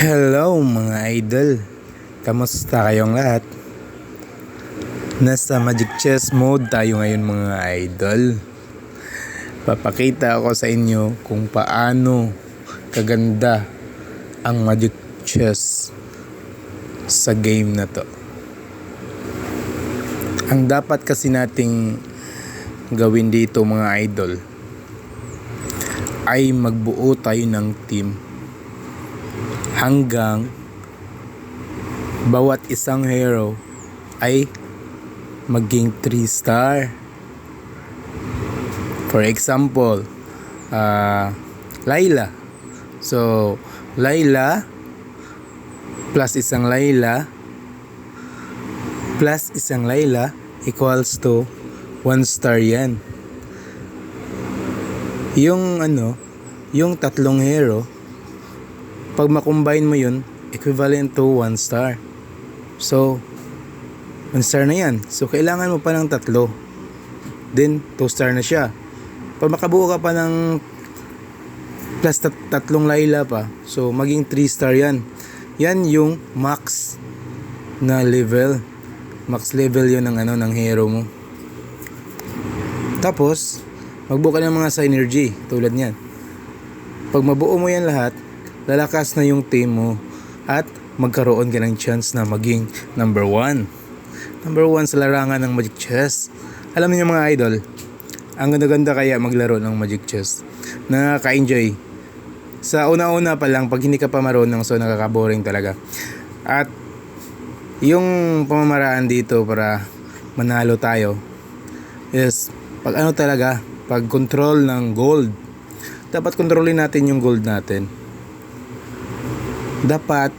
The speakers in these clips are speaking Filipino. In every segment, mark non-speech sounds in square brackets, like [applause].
Hello mga idol, kamusta kayong lahat? Nasa Magic Chess mode tayo ngayon mga idol. Papakita ako sa inyo kung paano kaganda ang Magic Chess sa game na to. Ang dapat kasi nating gawin dito mga idol ay magbuo tayo ng team hanggang bawat isang hero ay maging 3 star. For example, uh, Layla. So, Layla plus isang Layla plus isang Layla equals to 1 star yan. Yung ano, yung tatlong hero pag makombine mo yun, equivalent to 1 star. So, 1 star na yan. So, kailangan mo pa ng tatlo. Then, 2 star na siya. Pag makabuo ka pa ng plus tat- tatlong Layla pa, so, maging 3 star yan. Yan yung max na level. Max level yun ng, ano, ng hero mo. Tapos, magbuo ka ng mga synergy tulad niyan. Pag mabuo mo yan lahat, lalakas na yung team mo at magkaroon ka ng chance na maging number one. Number one sa larangan ng Magic Chess. Alam niyo mga idol, ang ganda-ganda kaya maglaro ng Magic Chess. Nakaka-enjoy. Sa una-una pa lang, pag hindi ka pa marunong, so nakaka-boring talaga. At yung pamamaraan dito para manalo tayo is pag ano talaga, pag control ng gold. Dapat kontrolin natin yung gold natin dapat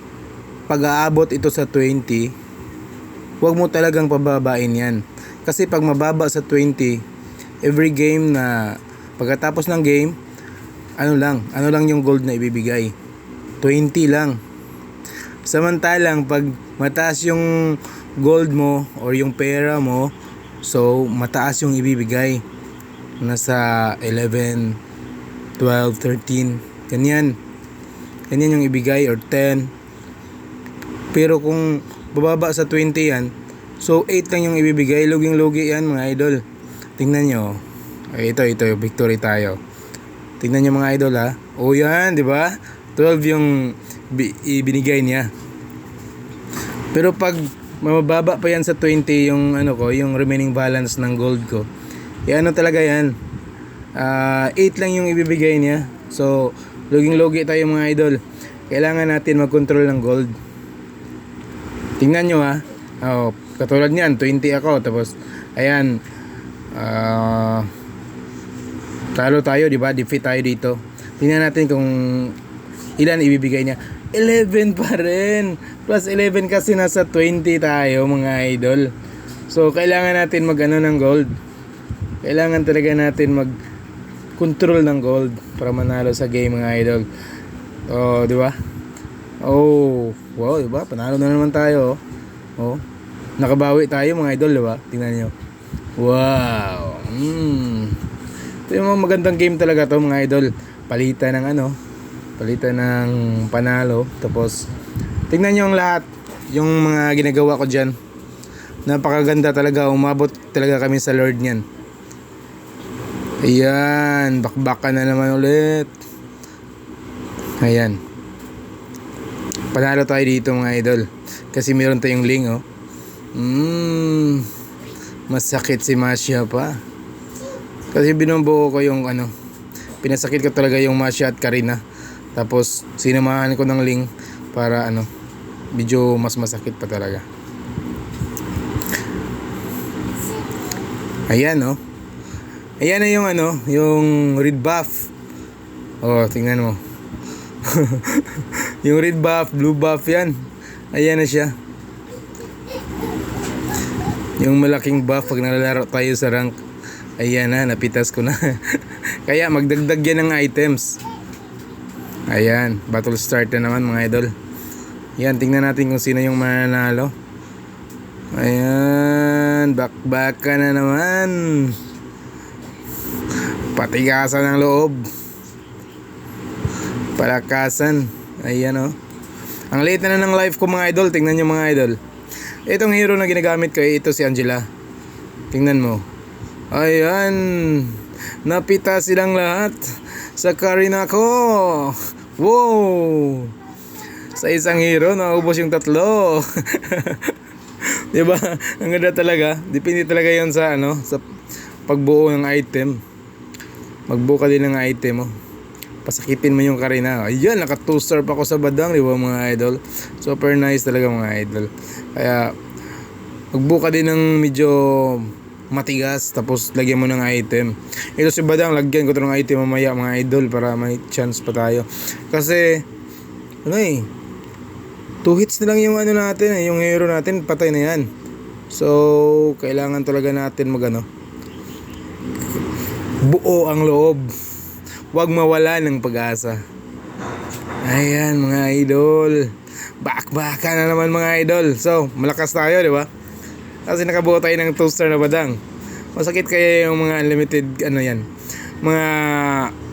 pag aabot ito sa 20 huwag mo talagang pababain yan. Kasi pag mababa sa 20 every game na pagkatapos ng game ano lang ano lang yung gold na ibibigay? 20 lang. Samantalang pag mataas yung gold mo or yung pera mo so mataas yung ibibigay. Nasa 11 12 13 ganyan ganyan yung ibigay or 10 pero kung bababa sa 20 yan so 8 lang yung ibibigay. Luging lugi yan mga idol. Tingnan nyo ay ito ito victory tayo. Tingnan nyo mga idol ha. O yan di ba? 12 yung bi- ibinigay niya. Pero pag mababa pa yan sa 20 yung ano ko yung remaining balance ng gold ko eh ano talaga yan? Ah, 8 lang yung ibibigay niya. So luging-lugi tayo mga idol. Kailangan natin mag-control ng gold. Tingnan nyo ha. Oh, katulad niyan, 20 ako. Tapos, ayan. ah talo tayo, di ba? Defeat tayo dito. Tingnan natin kung ilan ibibigay niya. 11 pa rin. Plus 11 kasi nasa 20 tayo mga idol. So, kailangan natin mag ano ng gold. Kailangan talaga natin mag control ng gold para manalo sa game mga idol. Oh, di ba? Oh, wow, di ba? Panalo na naman tayo. Oh. Nakabawi tayo mga idol, di ba? Tingnan niyo. Wow. Mm. Ito yung magandang game talaga to mga idol. Palitan ng ano, palitan ng panalo. Tapos, tingnan niyo ang lahat. Yung mga ginagawa ko dyan. Napakaganda talaga. Umabot talaga kami sa Lord niyan. Ayan, bakbakan na naman ulit. Ayan. Panalo tayo dito mga idol. Kasi meron tayong ling oh. Mmm. Masakit si Masya pa. Kasi binubuo ko yung ano. Pinasakit ko talaga yung Masya at Karina. Tapos sinamahan ko ng ling para ano. Medyo mas masakit pa talaga. Ayan oh. Ayan na yung ano, yung red buff. Oh, tingnan mo. [laughs] yung red buff, blue buff yan. Ayan na siya. Yung malaking buff pag nalalaro tayo sa rank. Ayan na, napitas ko na. [laughs] Kaya magdagdag yan ng items. Ayan, battle start na naman mga idol. Yan, tingnan natin kung sino yung mananalo. Ayan, bakbaka na naman. Patigasan ng loob. Palakasan. Ayan oh. Ang liit na na ng life ko mga idol. Tingnan nyo mga idol. Itong hero na ginagamit ko, eh, ito si Angela. Tingnan mo. Ayan. Napita silang lahat. Sa Karina ko. Wow. Sa isang hero, naubos yung tatlo. [laughs] 'Di ba? Ang ganda talaga. Depende talaga 'yon sa ano, sa pagbuo ng item. Magbuo ka din ng item mo. Pasakitin mo yung Karina. Ayan, naka 2 star pa ako sa badang, di ba mga idol? Super nice talaga mga idol. Kaya, magbuo ka din ng medyo matigas tapos lagyan mo ng item. Ito si Badang, lagyan ko to ng item mamaya mga idol para may chance pa tayo. Kasi, ano eh, two hits na lang yung ano natin, eh, yung hero natin, patay na yan. So, kailangan talaga natin mag ano, buo ang loob. Huwag mawala ng pag-asa. Ayan mga idol. Bakbaka na naman mga idol. So, malakas tayo, di ba? Kasi nakabuo tayo ng toaster na badang. Masakit kaya yung mga unlimited, ano yan, mga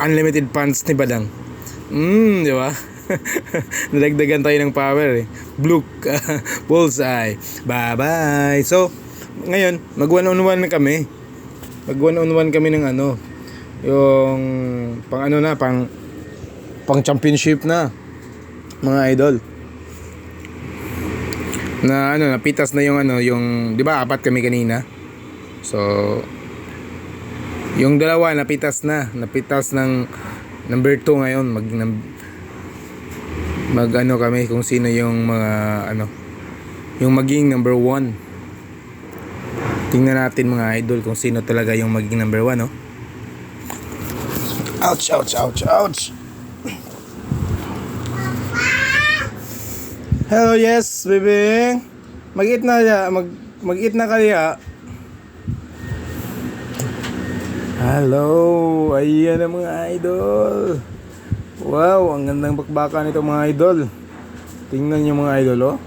unlimited pants ni badang. Hmm, di ba? [laughs] Nalagdagan tayo ng power eh. Blue [laughs] bullseye. Bye-bye. So, ngayon, mag one on one na kami. Mag one on one kami ng ano, yung pang ano na, pang pang championship na mga idol. Na ano napitas na yung ano yung 'di ba apat kami kanina? So yung dalawa napitas na. Napitas ng number 2 ngayon mag mag ano kami kung sino yung mga ano yung maging number 1 tingnan natin mga idol kung sino talaga yung maging number 1 no ouch ouch ouch ouch Hello, yes, baby. Mag-eat na mag mag-eat na kaya. Hello, ayan ang mga idol. Wow, ang gandang bakbakan nito mga idol. Tingnan niyo mga idol, oh.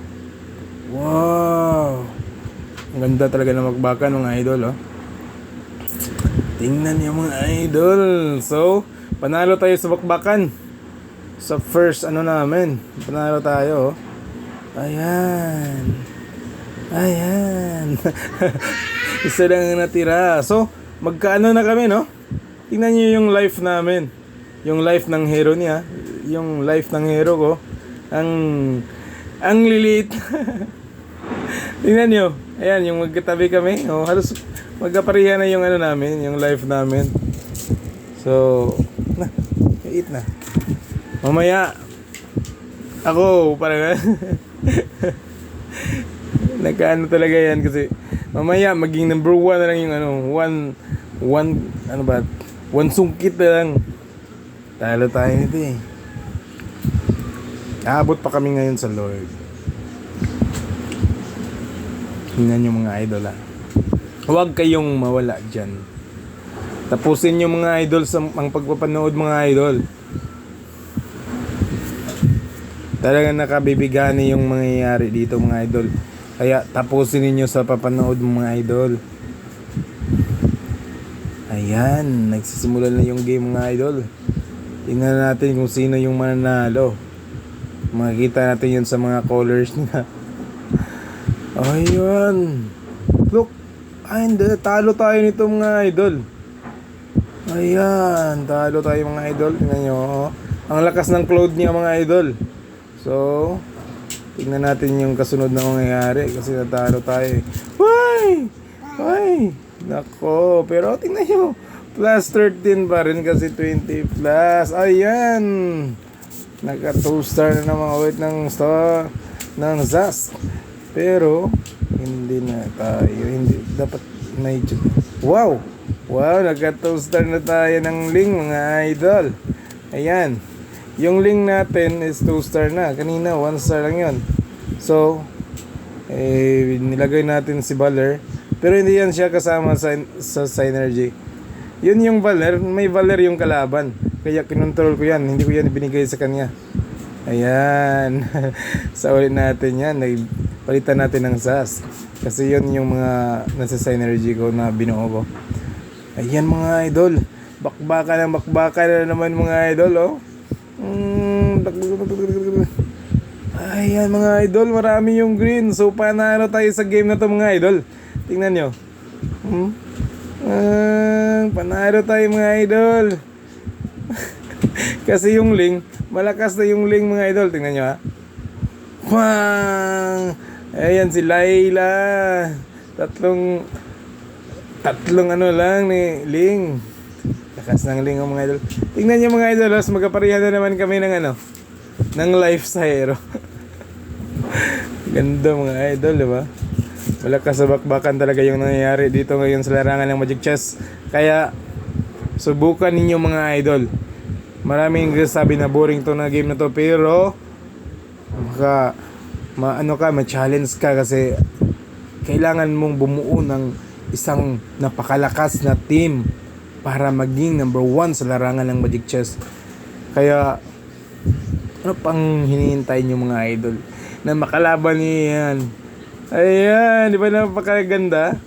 Wow. Ang ganda talaga ng bakbakan mga idol, oh. Tingnan niyo mga idol. So, panalo tayo sa bakbakan. Sa first ano namin. Panalo tayo, oh. Ayan. Ayan. [laughs] Isa lang ang natira. So, magkaano na kami, no? Tingnan niyo yung life namin. Yung life ng hero niya. Yung life ng hero ko. Ang, ang lilit. [laughs] Tingnan niyo. Ayan, yung magkatabi kami. Oh, halos magkapareha na yung ano namin, yung life namin. So, na, eat na. Mamaya, ako, parang [laughs] Nagkaano talaga yan kasi mamaya maging number one na lang yung ano, one, one, ano ba, one sungkit na lang. Talo tayo nito eh. Aabot pa kami ngayon sa Lord. Tingnan yung mga idol ah. Huwag kayong mawala dyan. Tapusin yung mga idol sa ang pagpapanood mga idol. Talagang nakabibigani yung mangyayari dito mga idol. Kaya tapusin ninyo sa papanood mga idol. Ayan, nagsisimula na yung game mga idol. Tingnan natin kung sino yung mananalo. Makikita natin yun sa mga colors [laughs] niya. Ayun. Look. Ay, hindi. Talo tayo nito mga idol. Ayan. Talo tayo mga idol. Tingnan nyo. Oh. Ang lakas ng cloud niya mga idol. So, tingnan natin yung kasunod na mangyayari kasi natalo tayo. eh. Why? Why? Nako, pero tingnan nyo. Plus 13 pa rin kasi 20 plus. Ayan. Naka 2 star na naman ulit ng star ng ZAS. Pero, hindi na tayo. Hindi, dapat may... Wow! Wow, naka 2 star na tayo ng link mga idol. Ayan. Yung link natin is 2 star na. Kanina 1 star lang yon. So, eh, nilagay natin si Baller. Pero hindi yan siya kasama sa, sa Synergy. Yun yung Valer, may Valer yung kalaban. Kaya kinontrol ko yan, hindi ko yan binigay sa kanya. Ayan. [laughs] sa ulit natin yan, palitan natin ng SAS. Kasi yun yung mga nasa Synergy ko na binuo ko. Ayan mga idol. Bakbaka ng bakbaka na naman mga idol, oh. Mm, Ayan mga idol, marami yung green. So panalo tayo sa game na to mga idol. Tingnan nyo. Hmm? Ah, panalo tayo mga idol. [laughs] Kasi yung ling, malakas na yung ling mga idol. Tingnan nyo ha. Wang! Ayan si Laila. Tatlong tatlong ano lang ni Ling. Lakas ng Ling oh, mga idol. Tingnan niyo mga idol, mas magkapareha na naman kami ng ano, ng life sa hero. Ganda mga idol, di ba? Malakas sa bakbakan talaga yung nangyayari dito ngayon sa larangan ng Magic Chess. Kaya, subukan ninyo mga idol. Maraming sabi na boring to na game na to, pero maka maano ka, ma-challenge ka kasi kailangan mong bumuo ng isang napakalakas na team para maging number one sa larangan ng Magic Chess. Kaya, ano pang hinihintay nyo mga idol? Na makalaban niyo yan. Ayan, di ba napakaganda?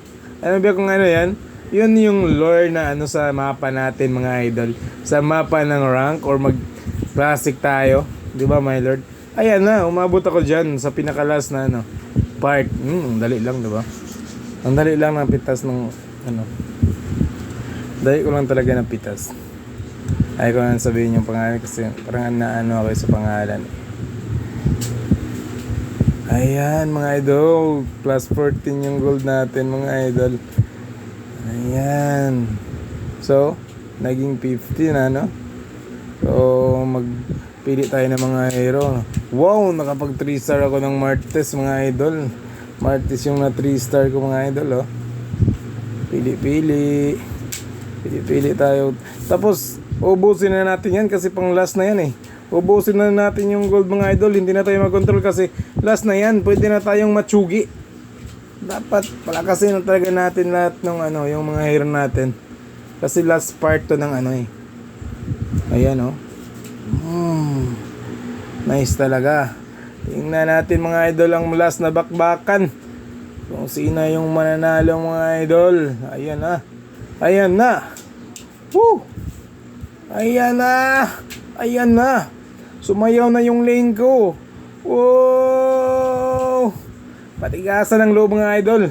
Ano ba kung ano yan? Yun yung lore na ano sa mapa natin mga idol. Sa mapa ng rank or mag classic tayo. Di ba my lord? Ayan na, umabot ako dyan sa pinakalas na ano, part. Hmm, dali lang, di ba? Ang dali lang ng pitas ng ano. Dali ko lang talaga ng pitas. Ayaw ko lang sabihin yung pangalan kasi parang naano ako sa pangalan. Ayan mga idol, plus 14 yung gold natin mga idol. Ayan. So, naging 15 na no? So, magpili tayo ng mga hero. Wow, nakapag 3 star ako ng Martes mga idol. Martes yung na 3 star ko mga idol oh. Pili-pili. Pili-pili tayo. Tapos, ubusin na natin yan kasi pang last na yan eh. Ubusin na natin yung gold mga idol. Hindi na tayo mag-control kasi last na yan. Pwede na tayong matsugi. Dapat palakasin na talaga natin lahat ng ano, yung mga hero natin. Kasi last part to ng ano eh. Ayan oh. Nice talaga. Tingnan natin mga idol ang last na bakbakan. Kung sino yung mananalo mga idol. Ayan na. Ayan na. Woo! Ayan na. Ayan na. Sumayaw na yung lane ko. Wow! Patigasan ng loob mga idol.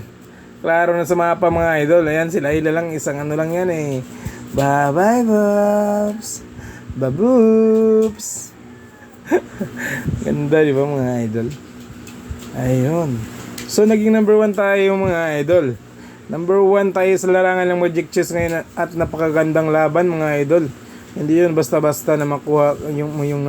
Klaro na sa mapa mga idol. Ayan sila. Ila lang. Isang ano lang yan eh. Bye-bye, Bobs. Baboops. Ganda, di ba mga idol? Ayun. So, naging number one tayo mga idol. Number one tayo sa larangan ng Magic Chess ngayon at napakagandang laban mga idol. Hindi yun basta-basta na makuha yung, yung